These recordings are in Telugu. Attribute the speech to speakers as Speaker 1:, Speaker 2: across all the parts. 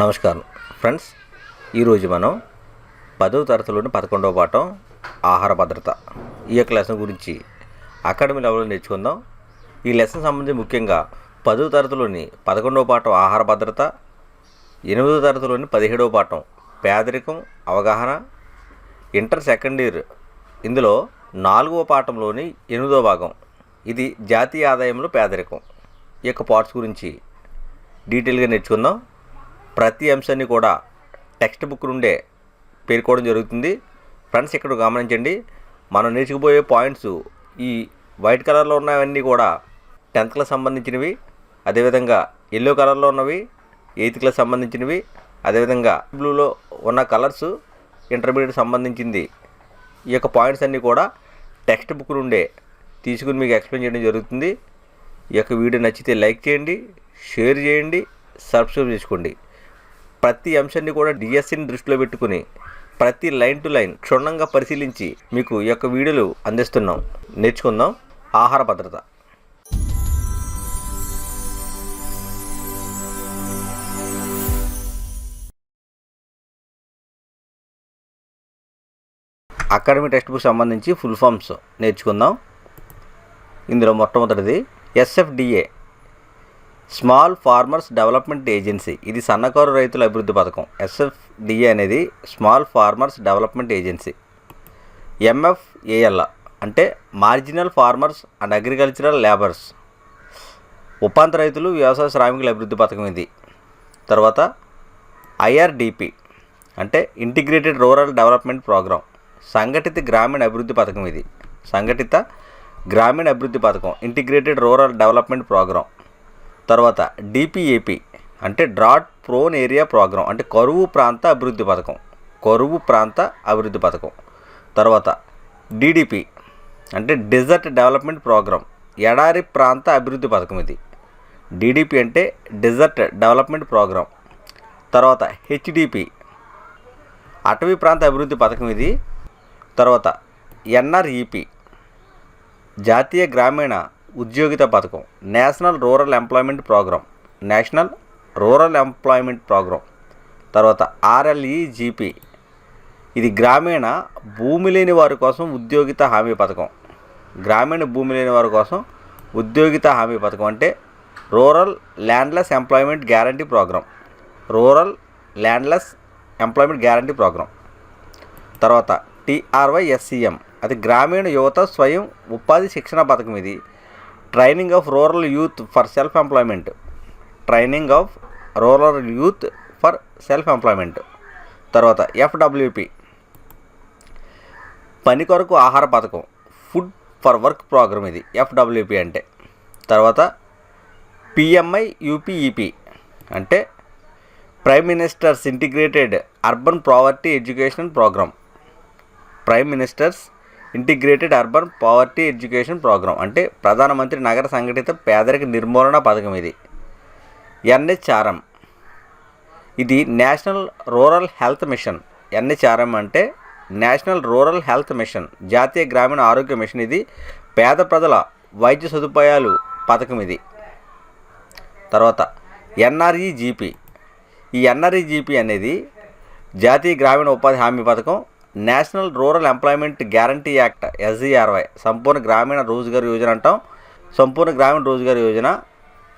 Speaker 1: నమస్కారం. ఫ్రెండ్స్ ఈరోజు మనం పదవ తరగతిలోని పదకొండవ పాఠం ఆహార భద్రత. ఈ యొక్క లెసన్ గురించి అకాడమీ లెవెల్లో నేర్చుకుందాం? ఈ లెసన్ సంబంధించి ముఖ్యంగా పదవ తరగతిలోని పదకొండవ పాఠం ఆహార భద్రత ఎనిమిదవ తరగతిలోని పదిహేడవ పాఠం పేదరికం అవగాహన ఇంటర్ సెకండ్ ఇయర్ ఇందులో నాలుగవ పాఠంలోని ఎనిమిదవ భాగం. ఇది జాతీయ ఆదాయంలో పేదరికం. ఈ యొక్క పార్ట్స్ గురించి డీటెయిల్గా నేర్చుకుందాం. ప్రతి అంశాన్ని కూడా టెక్స్ట్ బుక్ నుండే పేర్కోవడం జరుగుతుంది. ఫ్రెండ్స్ ఇక్కడ గమనించండి. మనం నేర్చుకుపోయే పాయింట్స్ ఈ వైట్ కలర్లో ఉన్నవన్నీ కూడా టెన్త్ క్లాస్ సంబంధించినవి అదేవిధంగా ఎల్లో కలర్లో ఉన్నవి ఎయిత్ క్లాస్ సంబంధించినవి అదేవిధంగా బ్లూలో ఉన్న కలర్స్ ఇంటర్మీడియట్ సంబంధించింది. ఈ యొక్క పాయింట్స్ అన్నీ కూడా టెక్స్ట్ బుక్ నుండే తీసుకుని మీకు ఎక్స్ప్లెయిన్ చేయడం జరుగుతుంది. ఈ యొక్క వీడియో నచ్చితే లైక్ చేయండి షేర్ చేయండి సబ్స్క్రైబ్ చేసుకోండి. ప్రతి అంశాన్ని కూడా డిఎస్సిని దృష్టిలో పెట్టుకుని ప్రతి లైన్ టు లైన్ క్షుణ్ణంగా పరిశీలించి మీకు ఈ యొక్క వీడియోలు అందిస్తున్నాం. నేర్చుకుందాం. ఆహార భద్రత. అకాడమీ టెక్స్ట్ బుక్ సంబంధించి ఫుల్ ఫామ్స్ నేర్చుకుందాం. ఇందులో మొట్టమొదటిది SFDA small farmers development agency. ఇది సన్నకారు రైతుల అభివృద్ధి పథకం. ఎస్ఎఫ్డిఏ అనేది small farmers development agency. MFAL అంటే marginal farmers and agricultural labours. ఉపాంత రైతులు వ్యవసాయ శ్రామికుల అభివృద్ధి పథకం ఇది. తర్వాత ఐఆర్డిపి అంటే ఇంటిగ్రేటెడ్ రూరల్ డెవలప్మెంట్ ప్రోగ్రాం. సంఘటిత గ్రామీణ అభివృద్ధి పథకం ఇది. సంఘటిత గ్రామీణ అభివృద్ధి పథకం. Integrated rural development programme. తర్వాత డిపిఏపి అంటే డ్రాట్ ప్రోన్ ఏరియా ప్రోగ్రామ్ అంటే కరువు ప్రాంత అభివృద్ధి పథకం. కరువు ప్రాంత అభివృద్ధి పథకం. తర్వాత డిడిపి అంటే డిజర్ట్ డెవలప్మెంట్ ప్రోగ్రామ్. ఎడారి ప్రాంత అభివృద్ధి పథకం ఇది. డిడిపి అంటే డిజర్ట్ డెవలప్మెంట్ ప్రోగ్రామ్. తర్వాత హెచ్డిపి అటవీ ప్రాంత అభివృద్ధి పథకం ఇది. తర్వాత ఎన్ఆర్ఈపి జాతీయ గ్రామీణ ఉద్యోగిత పథకం. National rural employment programme national rural employment programme తర్వాత ఆర్ఎల్ఈజిపి. ఇది గ్రామీణ భూమి లేని వారి కోసం ఉద్యోగిత హామీ పథకం. గ్రామీణ భూమి లేని వారి కోసం ఉద్యోగిత హామీ పథకం అంటే rural landless employment guarantee programme rural landless employment guarantee programme తర్వాత టీఆర్వై ఎస్సీఎం అది గ్రామీణ యువత స్వయం ఉపాధి శిక్షణ పథకం ఇది. Training of rural youth for self employment training of rural youth for self employment తర్వాత ఎఫ్డబ్ల్యూపి పని కొరకు ఆహార పథకం. ఫుడ్ ఫర్ వర్క్ ప్రోగ్రామ్ ఇది ఎఫ్డబ్ల్యూపి అంటే. తర్వాత పిఎంఐ యూపీఈపి అంటే prime minister's integrated urban poverty education programme prime minister's integrated urban poverty education programme అంటే ప్రధానమంత్రి నగర సంఘటిత పేదరిక నిర్మూలన పథకం ఇది. ఎన్హెచ్ఆర్ఎం. ఇది national rural health mission. NHRM అంటే నేషనల్ రూరల్ హెల్త్ మిషన్. జాతీయ గ్రామీణ ఆరోగ్య మిషన్ ఇది. పేద ప్రజల వైద్య సదుపాయాలు పథకం ఇది. తర్వాత ఎన్ఆర్ఈజీపీ ఈ ఎన్ఆర్ఈజీపీ అనేది జాతీయ గ్రామీణ ఉపాధి హామీ పథకం national rural employment guarantee act SGRY Sampoorna Grameena Rozgar Yojana అంటాం. Sampoorna Grameena Rozgar Yojana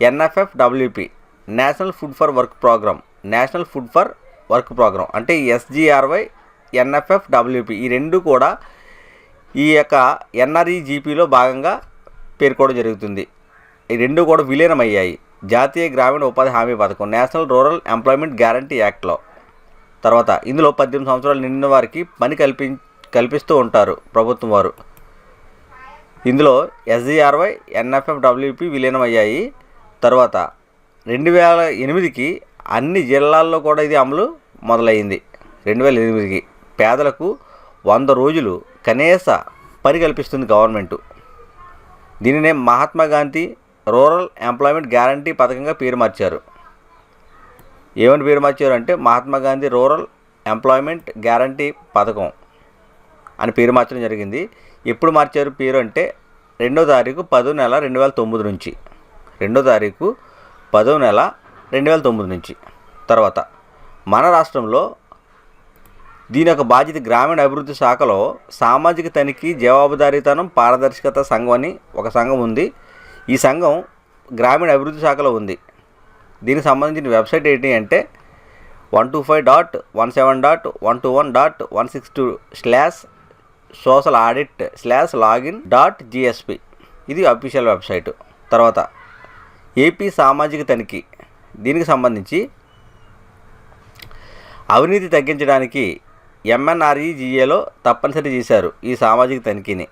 Speaker 1: NFF WP national food for work programme national food for work programme అంటే ఎస్జీఆర్వై ఎన్ఎఫ్ఎఫ్ డబ్ల్యూపీ ఈ రెండు కూడా ఈ యొక్క ఎన్ఆర్ఈజీపీలో భాగంగా పేర్కోవడం జరుగుతుంది. ఈ రెండు కూడా విలీనమయ్యాయి. జాతీయ గ్రామీణ ఉపాధి హామీ పథకం నేషనల్ రూరల్ ఎంప్లాయ్మెంట్ గ్యారంటీ యాక్ట్లో. తర్వాత ఇందులో పద్దెనిమిది సంవత్సరాలు నిండిన వారికి పని కల్పి కల్పిస్తూ ఉంటారు ప్రభుత్వం వారు. ఇందులో ఎస్జీఆర్వై ఎన్ఎఫ్ఎం డబ్ల్యూపీ విలీనమయ్యాయి. తర్వాత రెండు వేల ఎనిమిదికి అన్ని జిల్లాల్లో కూడా ఇది అమలు మొదలైంది రెండు వేల ఎనిమిదికి పేదలకు వంద రోజులు కనీస పని కల్పిస్తుంది గవర్నమెంటు. దీనినే Mahatma Gandhi rural employment guarantee పథకంగా పేరు మార్చారు. ఏమని పేరు మార్చారు అంటే Mahatma Gandhi rural employment guarantee పథకం అని పేరు మార్చడం జరిగింది. ఎప్పుడు మార్చారు పేరు అంటే రెండో తారీఖు పదో నెల రెండు వేల తొమ్మిది నుంచి. రెండో తారీఖు పదో నెల రెండు వేల తొమ్మిది నుంచి. తర్వాత మన రాష్ట్రంలో దీని యొక్క బాధ్యత గ్రామీణ అభివృద్ధి శాఖలో సామాజిక తనిఖీ జవాబుదారీతనం పారదర్శకత సంఘం అని ఒక సంఘం ఉంది. ఈ సంఘం గ్రామీణ అభివృద్ధి శాఖలో ఉంది. దీనికి సంబంధించిన వెబ్సైట్ ఏంటి అంటే one two five dot one seven dot one two one dot one six two slash social audit slash login dot GSP ఇది అఫీషియల్ వెబ్సైట్. తర్వాత ఏపీ సామాజిక తనిఖీ. దీనికి సంబంధించి అవినీతి తగ్గించడానికి ఎంఎన్ఆర్ఈజీఏలో తప్పనిసరి చేశారు ఈ సామాజిక తనిఖీని.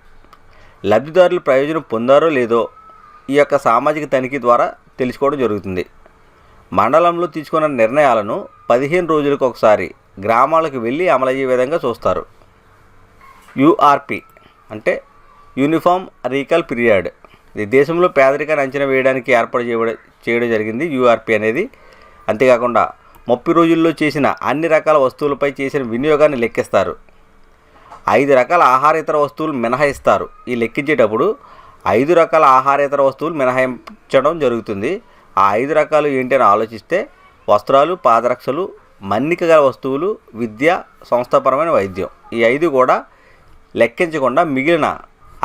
Speaker 1: లబ్ధిదారులు ప్రయోజనం పొందారో లేదో ఈ యొక్క సామాజిక తనిఖీ ద్వారా తెలుసుకోవడం జరుగుతుంది. మండలంలో తీసుకున్న నిర్ణయాలను పదిహేను రోజులకు ఒకసారి గ్రామాలకు వెళ్ళి అమలయ్యే విధంగా చూస్తారు. యూఆర్పి అంటే యూనిఫామ్ రీకల్ పీరియడ్. ఇది దేశంలో పేదరికాన్ని అంచనా వేయడానికి ఏర్పాటు చేయడం చేయడం జరిగింది యూఆర్పి అనేది. అంతేకాకుండా ముప్పై రోజుల్లో చేసిన అన్ని రకాల వస్తువులపై చేసిన వినియోగాన్ని లెక్కిస్తారు. ఐదు రకాల ఆహారేతర వస్తువులు మినహాయిస్తారు. ఈ లెక్కించేటప్పుడు ఐదు రకాల ఆహారేతర వస్తువులు మినహాయించడం జరుగుతుంది. ఆ ఐదు రకాలు ఏంటి అని ఆలోచిస్తే వస్త్రాలు పాదరక్షలు మన్నిక గల వస్తువులు విద్య సంస్థాపరమైన వైద్యం. ఈ ఐదు కూడా లెక్కించకుండా మిగిలిన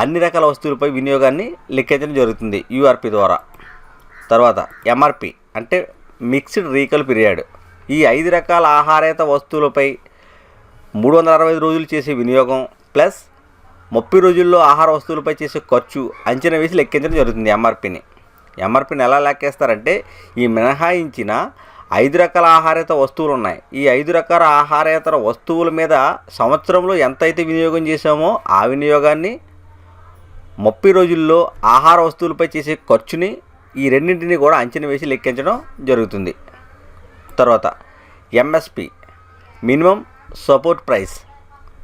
Speaker 1: అన్ని రకాల వస్తువులపై వినియోగాన్ని లెక్కించడం జరుగుతుంది యూఆర్పి ద్వారా. తర్వాత ఎంఆర్పి అంటే మిక్స్డ్ రీకల్ పీరియడ్. ఈ ఐదు రకాల ఆహారేత వస్తువులపై మూడు వందల అరవై ఐదు రోజులు చేసే వినియోగం ప్లస్ ముప్పై రోజుల్లో ఆహార వస్తువులపై చేసే ఖర్చు అంచనా వేసి లెక్కించడం జరుగుతుంది ఎంఆర్పిని. ఎంఆర్పిని ఎలా లెక్కేస్తారంటే ఈ మినహాయించిన ఐదు రకాల ఆహారేతర వస్తువులు ఉన్నాయి ఈ ఐదు రకాల ఆహారేతర వస్తువుల మీద సంవత్సరంలో ఎంతైతే వినియోగం చేశామో ఆ వినియోగాన్ని ముప్పై రోజుల్లో ఆహార వస్తువులపై చేసే ఖర్చుని ఈ రెండింటిని కూడా అంచనా వేసి లెక్కించడం జరుగుతుంది. తర్వాత ఎంఎస్పి మినిమం సపోర్ట్ ప్రైస్.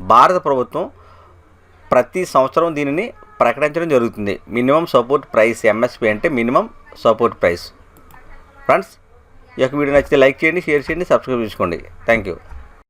Speaker 1: భారత ప్రభుత్వం ప్రతి సంవత్సరం దీనిని ప్రకటించడం జరుగుతుంది. మినిమం సపోర్ట్ ప్రైస్ ఎంఎస్పి అంటే మినిమం సపోర్ట్ ప్రైస్. ఫ్రెండ్స్ ఈ యొక్క వీడియో నచ్చితే లైక్ చేయండి షేర్ చేయండి సబ్స్క్రైబ్ చేసుకోండి. Thank you